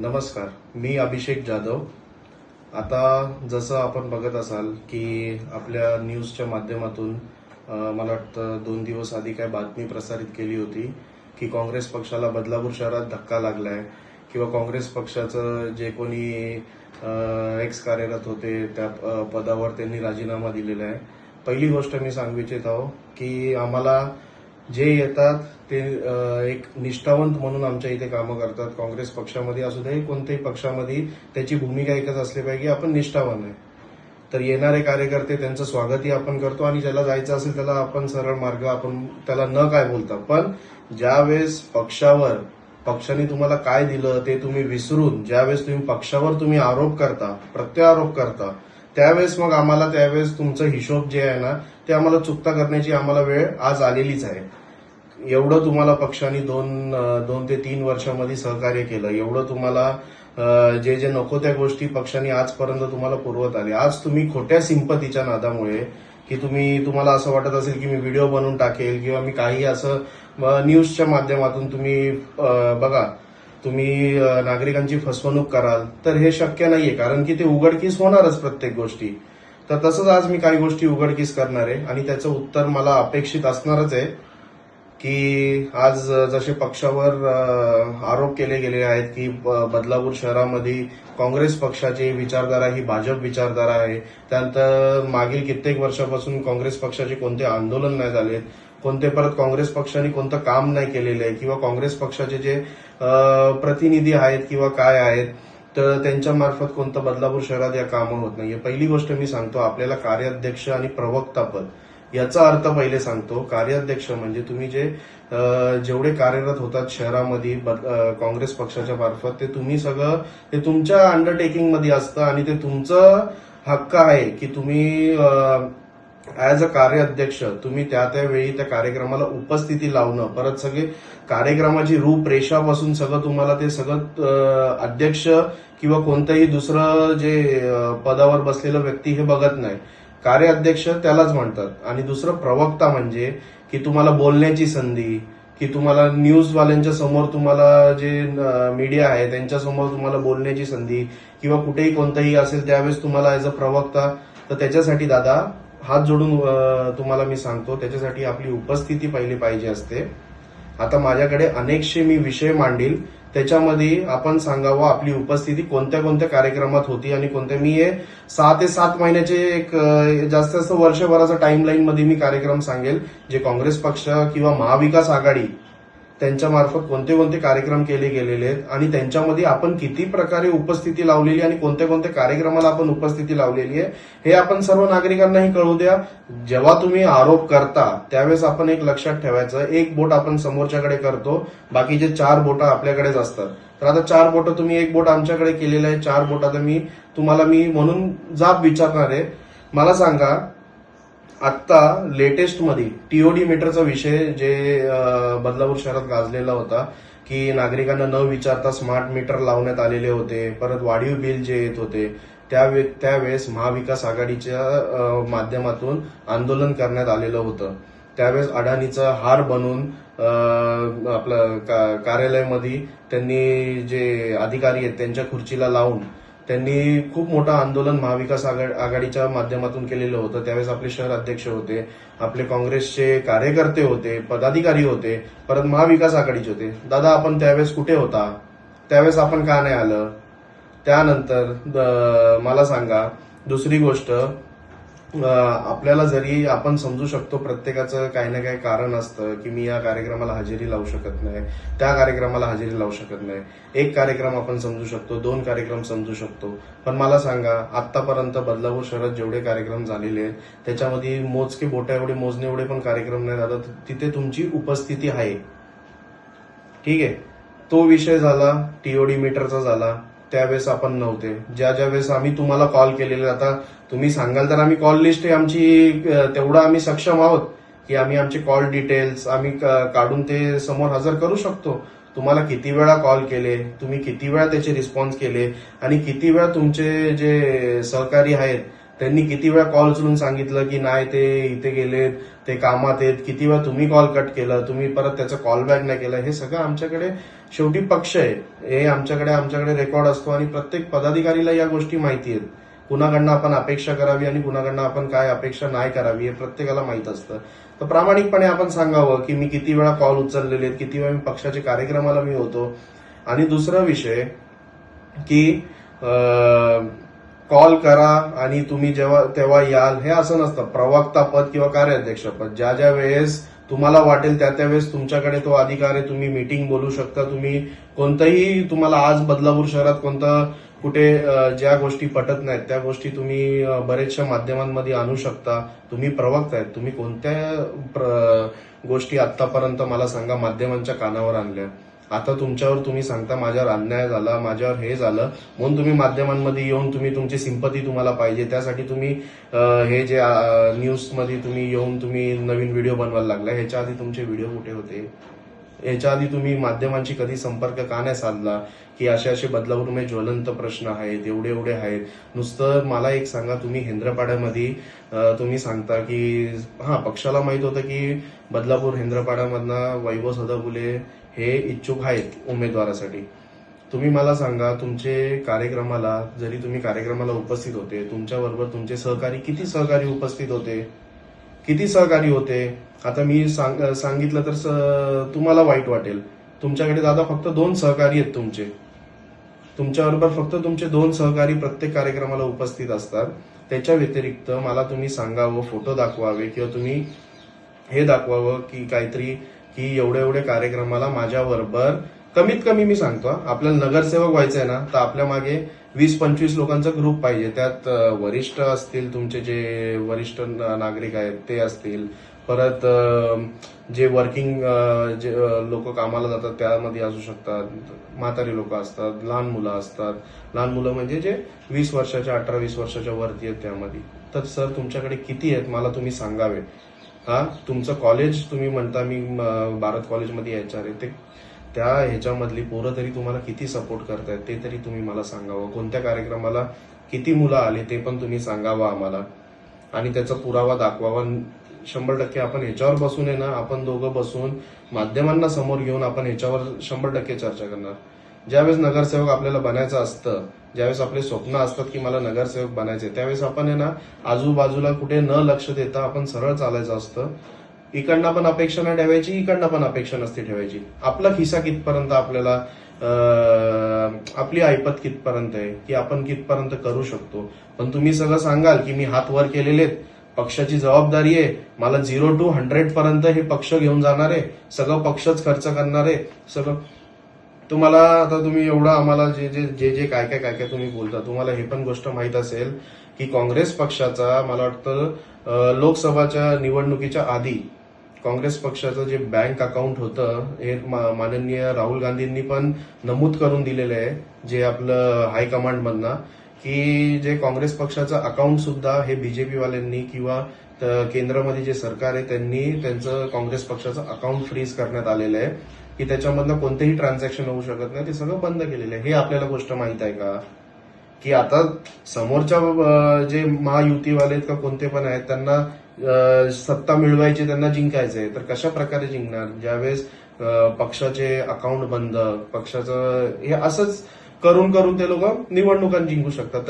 नमस्कार मी अभिषेक जाधव. आता जसं आपण बघत असाल की आपल्या न्यूजच्या माध्यमातून मला वाटतं दोन दिवस आधी काय बातमी प्रसारित केली होती की काँग्रेस पक्षाला बदलापूर शहरात धक्का लागलाय किंवा काँग्रेस पक्षाचं जे कोणी एक्स कार्यरत होते त्या पदावर त्यांनी राजीनामा दिलेला आहे. पहिली गोष्ट मी सांगू इच्छित आहो की आम्हाला जे येतात ते एक निष्ठावंत म्हणून आमच्या इथे कामं करतात. काँग्रेस पक्षामध्ये असू दे कोणत्याही पक्षामध्ये त्याची भूमिका एकच असली पाहिजे आपण निष्ठावान आहे. तर येणारे कार्यकर्ते त्यांचं स्वागतही आपण करतो आणि ज्याला जायचं असेल त्याला आपण सरळ मार्ग आपण त्याला न काय बोलता. पण ज्यावेळेस पक्षावर पक्षाने तुम्हाला काय दिलं ते तुम्ही विसरून ज्यावेळेस तुम्ही पक्षावर तुम्ही आरोप करता प्रत्यारोप करता त्यावेळेस मग आम्हाला त्यावेळेस तुमचं हिशोब जे आहे ना ते आम्हाला चुकता करण्याची आम्हाला वेळ आज आलेलीच आहे. एवढं तुम्हाला पक्षाने दोन दोन ते तीन वर्षामध्ये सहकार्य केलं एवढं तुम्हाला जे जे नको त्या गोष्टी पक्षाने आजपर्यंत तुम्हाला पुरवत आले. आज तुम्ही खोट्या सिंपतीच्या नादामुळे की तुम्ही तुम्हाला असं वाटत असेल की मी व्हिडिओ बनवून टाकेल किंवा मी काही असं न्यूजच्या माध्यमातून तुम्ही बघा तुम्ही नागरिकांची फसवणूक कराल तर हे शक्य नाहीये कारण की ते उघडकीस होणारच प्रत्येक गोष्टी. तर तसंच आज मी काही गोष्टी उघडकीस करणार आहे आणि त्याचं उत्तर मला अपेक्षित असणारच आहे. की आज जसे पक्षावर आरोप केले गेले आहेत की ब- बदलापूर शहरामध्ये काँग्रेस पक्षाची विचारधारा ही भाजप विचारधारा आहे. त्यानंतर मागील कित्येक वर्षापासून काँग्रेस पक्षाचे कोणते आंदोलन नाही झाले कोणते परत काँग्रेस पक्षाने कोणतं काम नाही केलेलं आहे किंवा काँग्रेस पक्षाचे जे प्रतिनिधी आहेत किंवा काय आहेत तर त्यांच्यामार्फत कोणतं बदलापूर शहरात या कामं होत नाहीये. पहिली गोष्ट मी सांगतो आपल्याला कार्याध्यक्ष आणि प्रवक्ता पद याचा अर्थ पहिले सांगतो कार्याध्यक्ष म्हणजे तुम्ही जे जेवढे कार्यरत होतात शहरामध्ये काँग्रेस पक्षाच्या मार्फत ते तुम्ही सगळं ते तुमच्या अंडरटेकिंगमध्ये असतं आणि ते तुमचं हक्क आहे की तुम्ही ऍज अ कार्याध्यक्ष तुम्ही त्या त्या वेळी त्या कार्यक्रमाला उपस्थिती लावणं. परत सगळे कार्यक्रमाची रूपरेषापासून सगळं तुम्हाला ते सगळं अध्यक्ष किंवा कोणतंही दुसरं जे पदावर बसलेलं व्यक्ती हे बघत नाही. कार्याध्यक्ष त्यालाच म्हणतात. आणि दुसरं प्रवक्ता म्हणजे की तुम्हाला बोलण्याची संधी की तुम्हाला न्यूजवाल्यांच्या समोर तुम्हाला जे मीडिया आहे त्यांच्यासमोर तुम्हाला बोलण्याची संधी किंवा कुठेही कोणतंही असेल त्यावेळेस तुम्हाला ऍज अ प्रवक्ता तर त्याच्यासाठी दादा हात जोडून तुम्हाला मी सांगतो त्याच्यासाठी आपली उपस्थिती पहिली पाहिजे असते. आता माझ्याकडे अनेकशे मी विषय मांडील. त्याच्यामध्ये आपण सांगावं आपली उपस्थिती कोणत्या कोणत्या कार्यक्रमात होती आणि कोणत्या मी हे सहा ते सात महिन्याचे एक जास्त जास्तीत जास्त वर्षभराचा टाइममध्ये मी कार्यक्रम सांगेल. जे काँग्रेस पक्ष किंवा महाविकास आघाडी त्यांच्यामार्फत कोणते कोणते कार्यक्रम केले गेलेले आहेत आणि त्यांच्यामध्ये आपण किती प्रकारे उपस्थिती लावलेली आणि कोणत्या कोणत्या कार्यक्रमाला आपण उपस्थिती लावलेली आहे हे आपण सर्व नागरिकांनाही कळू द्या. जेव्हा तुम्ही आरोप करता त्यावेळेस आपण एक लक्षात ठेवायचं एक बोट आपण समोरच्याकडे करतो बाकीचे चार बोट आपल्याकडेच असतात. तर आता चार बोट तुम्ही एक बोट आमच्याकडे केलेलं आहे चार बोट आता मी तुम्हाला मी म्हणून जाब विचारणार आहे. मला सांगा आत्ता लेटेस्टमध्ये टीओडी मीटरचा विषय जे बदलापूर शहरात गाजलेला होता की नागरिकांना न विचारता स्मार्ट मीटर लावण्यात आलेले होते परत वाढीव बिल जे येत होते त्यावे त्यावेळेस महाविकास आघाडीच्या माध्यमातून आंदोलन करण्यात आलेलं होतं. त्यावेळेस अडाणीचा हार बनून आपलं का- कार्यालयामध्ये त्यांनी जे अधिकारी आहेत त्यांच्या खुर्चीला लावून त्यांनी खूप मोठं आंदोलन महाविकास आघाडीच्या माध्यमातून केलेलं होतं. त्यावेळेस आपले शहर अध्यक्ष होते आपले काँग्रेसचे कार्यकर्ते होते पदाधिकारी होते परत महाविकास आघाडीचे होते. दादा आपण त्यावेळेस कुठे होता? त्यावेळेस आपण का नाही आलं? त्यानंतर मला सांगा दुसरी गोष्ट आपल्याला जरी आपण समजू शकतो प्रत्येकाचं काही ना काही कारण असतं की मी या कार्यक्रमाला हजेरी लावू शकत नाही त्या कार्यक्रमाला हजेरी लावू शकत नाही. एक कार्यक्रम आपण समजू शकतो दोन कार्यक्रम समजू शकतो. पण मला सांगा आतापर्यंत बदलापूर शहरात जेवढे कार्यक्रम झालेले आहेत त्याच्यामध्ये मोजके बोटा एवढे मोजणे एवढे पण कार्यक्रम नाही झाला तिथे तुमची उपस्थिती आहे. ठीक आहे. तो विषय झाला टीओडी मीटरचा झाला त्यावेळेस आपण नव्हते. ज्या ज्या वेळेस आम्ही तुम्हाला कॉल केलेले आता तुम्ही सांगाल तर आम्ही कॉल लिस्ट आहे आमची तेवढा तेवढं आम्ही सक्षम आहोत की आम्ही आमचे कॉल डिटेल्स आम्ही क- काढून ते समोर हजर करू शकतो. तुम्हाला किती वेळा कॉल केले तुम्ही किती वेळा त्याचे रिस्पॉन्स केले आणि किती वेळा तुमचे जे सहकारी आहेत त्यांनी किती वेळा कॉल उचलून सांगितलं की नाही ते इथे गेलेत ते कामात आहेत किती वेळा तुम्ही कॉल कट केलं तुम्ही परत त्याचं कॉल बॅक नाही केलं हे सगळं आमच्याकडे शेवटी पक्ष आहे. हे आमच्याकडे आमच्याकडे रेकॉर्ड असतो आणि प्रत्येक पदाधिकारीला या गोष्टी माहिती आहेत. कुणाकडनं आपण अपेक्षा करावी आणि कुणाकडनं आपण काय अपेक्षा नाही करावी हे प्रत्येकाला माहीत असतं. तर प्रामाणिकपणे आपण सांगावं की मी किती वेळा कॉल उचललेले आहेत किती वेळा मी पक्षाच्या कार्यक्रमाला मी होतो. आणि दुसरा विषय की कॉल करा आणि तुम्ही जेव्हा तेव्हा याल. हे असं नसतं. प्रवक्ता पद किंवा कार्याध्यक्ष पद. ज्या ज्या वेळेस तुम्हाला वाटेल त्या त्यावेळेस तुमच्याकडे तो अधिकार आहे. तुम्ही मीटिंग बोलू शकता. तुम्ही कोणतंही तुम्हाला आज बदलापूर शहरात कोणतं कुठे ज्या गोष्टी पटत नाहीत त्या गोष्टी तुम्ही बरेचशा माध्यमांमध्ये आणू शकता. तुम्ही प्रवक्ता आहेत. तुम्ही कोणत्या गोष्टी आतापर्यंत मला सांगा माध्यमांच्या कानावर आणल्या. आता तुमच्यावर तुम्ही सांगता माझ्यावर अन्याय झाला माझ्यावर हे झालं म्हणून तुम्ही माध्यमांमध्ये येऊन तुम्ही तुमची सिंपती तुम्हाला पाहिजे. त्यासाठी तुम्ही हे जे न्यूजमध्ये तुम्ही येऊन तुम्ही नवीन व्हिडिओ बनवायला लागला. ह्याच्या आधी तुमचे व्हिडिओ कुठे होते? याच्या आधी तुम्ही माध्यमांशी कधी संपर्क का नाही साधला? की असे असे बदलापूरमध्ये ज्वलंत प्रश्न आहेत एवढे एवढे आहेत. नुसतं मला एक सांगा तुम्ही हेंद्रपाड्यामध्ये तुम्ही सांगता की हा पक्षाला माहीत होतं की बदलापूर हेंद्रपाड्यामधनं वैभव सदाफुले हे इच्छुक आहेत उमेदवारासाठी. तुम्ही मला सांगा तुमचे कार्यक्रमाला जरी तुम्ही कार्यक्रमाला उपस्थित होते तुमच्याबरोबर तुमचे सहकारी किती सहकारी उपस्थित होते? किती सहकारी होते? आता मी सांग सांगितलं तर स- तुम्हाला वाईट वाटेल. तुमच्याकडे दादा फक्त दोन सहकारी आहेत तुमचे. तुमच्याबरोबर फक्त तुमचे दोन सहकारी प्रत्येक कार्यक्रमाला उपस्थित असतात. त्याच्या व्यतिरिक्त मला तुम्ही सांगावं फोटो दाखवावे किंवा तुम्ही हे दाखवावं की काहीतरी की एवढे एवढे कार्यक्रमाला माझ्याबरोबर कमीत कमी मी सांगतो आपल्याला नगरसेवक व्हायचं आहे ना तर आपल्या मागे वीस पंचवीस लोकांचा ग्रुप पाहिजे. त्यात वरिष्ठ असतील तुमचे जे वरिष्ठ नागरिक आहेत ते असतील. परत जे वर्किंग जे लोक कामाला जातात त्यामध्ये असू शकतात. म्हातारी लोक असतात लहान मुलं असतात. लहान मुलं म्हणजे जे वीस वर्षाच्या अठरा वीस वर्षाच्या वरती आहेत त्यामध्ये. तर सर तुमच्याकडे किती आहेत मला तुम्ही सांगावे. हा तुमचं कॉलेज तुम्ही म्हणता मी भारत कॉलेजमध्ये यायचं आहे. ते त्या ह्याच्यामधली पोरं तरी तुम्हाला किती सपोर्ट करतायत ते तरी तुम्ही मला सांगावं. कोणत्या कार्यक्रमाला किती मुलं आले ते पण तुम्ही सांगावं आम्हाला. आणि त्याचा पुरावा दाखवावा. शंभर टक्के आपण ह्याच्यावर बसून आहे ना आपण दोघं बसून माध्यमांना समोर घेऊन आपण ह्याच्यावर शंभर टक्के चर्चा करणार. ज्यावेळेस नगरसेवक आपल्याला बनायचं असतं ज्यावेळेस आपले स्वप्न असतात की मला नगरसेवक बनायचे त्यावेळेस आपण आहे ना आजूबाजूला कुठे न लक्ष देता आपण सरळ चालायचं असतं. इकडनं पण अपेक्षा नाही ठेवायची इकडनं पण अपेक्षा नसते ठेवायची. आपला खिसा कितपर्यंत आपल्याला आपली ऐपत कितपर्यंत आहे की आपण कितपर्यंत करू शकतो. पण तुम्ही सगळं सांगाल की मी हात वर केलेले आहेत पक्षाची जबाबदारी आहे मला झिरो टू हंड्रेड पर्यंत हे पक्ष घेऊन जाणार आहे सगळं पक्षच खर्च करणार आहे सगळं. तुम्हाला आता तुम्ही एवढं आम्हाला जे जे जे जे काय काय काय काय तुम्ही बोलता तुम्हाला हे पण गोष्ट माहीत असेल की काँग्रेस पक्षाचा मला वाटतं लोकसभाच्या निवडणुकीच्या आधी काँग्रेस पक्षाचं जे बँक अकाउंट होतं हे माननीय राहुल गांधींनी पण नमूद करून दिलेलं आहे जे आपलं हायकमांडमधनं की जे काँग्रेस पक्षाचं अकाउंट सुद्धा हे बीजेपीवाल्यांनी किंवा केंद्रामध्ये जे सरकार आहे त्यांनी त्यांचं काँग्रेस पक्षाचं अकाउंट फ्रीज करण्यात आलेलं आहे की त्याच्यामधनं कोणतेही ट्रान्झॅक्शन होऊ शकत नाही ते सगळं बंद केलेलं आहे. हे आपल्याला गोष्ट माहीत आहे का? की आता समोरच्या जे महायुतीवाले आहेत का कोणते पण आहेत त्यांना सत्ता मिळवायची त्यांना जिंकायचं आहे तर कशा प्रकारे जिंकणार? ज्यावेळेस पक्षाचे अकाउंट बंद पक्षाचं हे असंच करून करून ते लोक निवडणुका जिंकू शकतात.